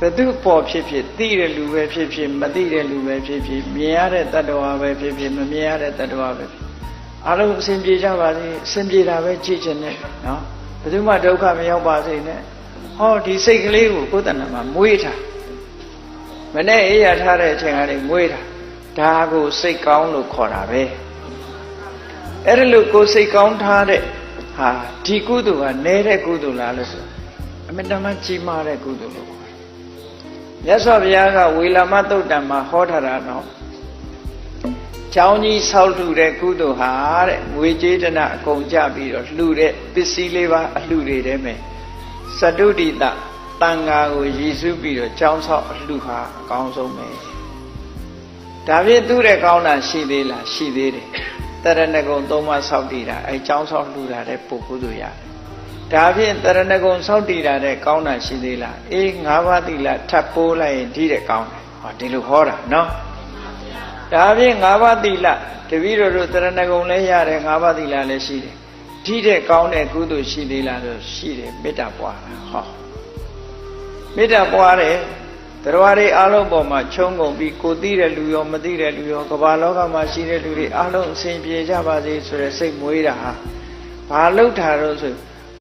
ဘသူပေါ်ဖြစ်ဖြစ်သိတဲ့လူပဲဖြစ်ဖြစ်မသိတဲ့လူပဲဖြစ်ဖြစ်မြင်ရတဲ့တ attva ပဲဖြစ်ဖြစ်မမြင်ရတဲ့တ attva ပဲဖြစ်အားလုံးအစဉ်ပြေကြပါစေအစဉ်ပြေတာပဲကြည့်ချင်တယ်နော်ဘယ်သူမှဒုက္ခမရောက်ပါစေနဲ့ဟောဒီစိတ်ကလေးကိုကိုယ်တဏ္ဍာမှာမွေးထားမနဲ့အေးရထားတဲ့အချိန်ကနေမွေးထားဒါကိုစိတ်ကောင်းလို့ခေါ်တာပဲအဲ့ဒါလို့ကိုယ်စိတ်ကောင်းထားတဲ့ဟာဒီကုသိုလ်ကနဲတဲ့ကုသိုလ်လားလို့ဆိုအမေတမကြီးမားတဲ့ကုသိုလ်လို့ခေါ်တယ် မြတ်စွာဘုရားကဝေလာမသုတ်တံမှာဟောထားတာတော့ချောင်းကြီးဆောက်လှူတဲ့ကုသိုလ်ဟာတဲ့ငွေကြေးတနာအကုန်ကြပြီးတော့လှူတဲ့ပစ္စည်းလေးပါအလှူတွေထဲမှာစတုဒိတတန်ဃာကိုရည်စုပြီးတော့ကျောင်းဆောက်အလှူဟာအကောင်းဆုံးပဲဒါဖြင့်သူ့တဲ့ကောင်းတာရှိသေးလားရှိသေးတယ်တရဏဂုံသုံးပါးဆောက်တည်တာအဲကျောင်းဆောက်လှူတာတဲ့ပုဂ္ဂိုလ်တို့ရတယ် ဒါဖြင့်တရဏဂုံဆောက်တည်တာတဲ့ကောင်းတာရှိသေးလားအေး၅ပါးသီလထပ်ပိုးလိုက်ရင်ဒီတဲ့ကောင်းတယ်ဟောဒီလိုဟောတာနော်ဒါဖြင့်၅ပါးသီလတပည့်တော်တို့တရဏဂုံလည်းရတယ်၅ပါးသီလလည်းရှိတယ်ဒီတဲ့ကောင်းတဲ့ကုသိုလ်ရှိသေးလားဆိုရှိတယ်မေတ္တာပွားတာဟောမေတ္တာပွားတယ်တရားတွေအားလုံးပေါ်မှာခြုံငုံပြီးကိုသိတဲ့လူရောမသိတဲ့လူရောကမ္ဘာလောကမှာရှိတဲ့လူတွေအားလုံးအစဉ်ပြေကြပါစေဆိုတဲ့စိတ်မွေးတာဟာဘာလို့ထားတော့ဆို